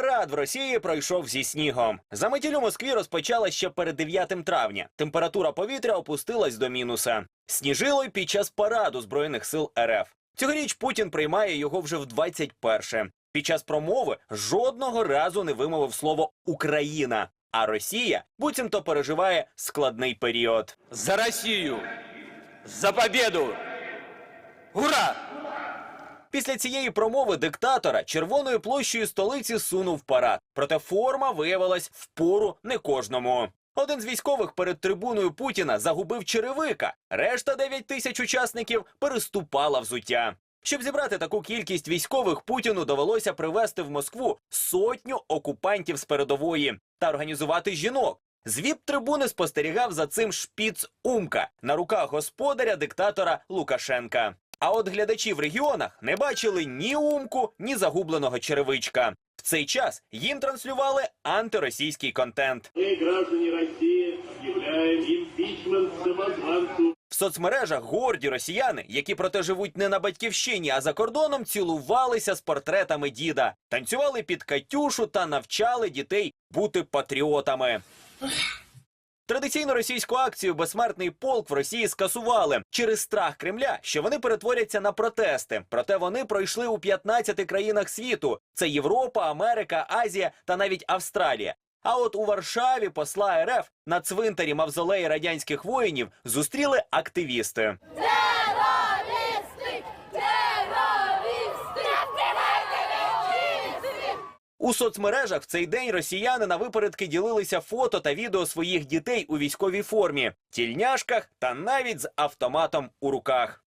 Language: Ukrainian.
парад в Росії пройшов зі снігом. Заметіль у Москві розпочала ще перед 9 травня. Температура повітря опустилась до мінуса. Сніжило й під час параду збройних сил РФ. Цьогоріч Путін приймає його вже в 21-ше. Під час промови жодного разу не вимовив слово Україна. А Росія буцімто переживає складний період. За Россию! За победу! Ура! Після цієї промови диктатора червоною площею столиці сунув парад. Проте форма виявилась впору не кожному. Один з військових перед трибуною Путіна загубив черевика. Решта 9 тисяч учасників переступала взуття. Щоб зібрати таку кількість військових, Путіну довелося привезти в Москву сотню окупантів з передової та організувати жінок. З віп-трибуни спостерігав за цим шпіц Умка на руках господаря диктатора Лукашенка. А от глядачі в регіонах не бачили ні умку, ні загубленого черевичка. В цей час їм транслювали антиросійський контент. России, объявляем импичмент В соцмережах горді росіяни, які проте живуть не на батьківщині, а за кордоном, цілувалися з портретами діда, танцювали під Катюшу та навчали дітей бути патріотами. Традиційну російську акцію Безсмертний полк в Росії скасували через страх Кремля, що вони перетворяться на протести. Проте вони пройшли у 15 країнах світу: це Європа, Америка, Азія та навіть Австралія. А от у Варшаві посла РФ на цвинтарі мавзолеї радянських воїнів зустріли активісти. У соцмережах в цей день росіяни на випередки ділилися фото та відео своїх дітей у військовій формі, тільняшках та навіть з автоматом у руках.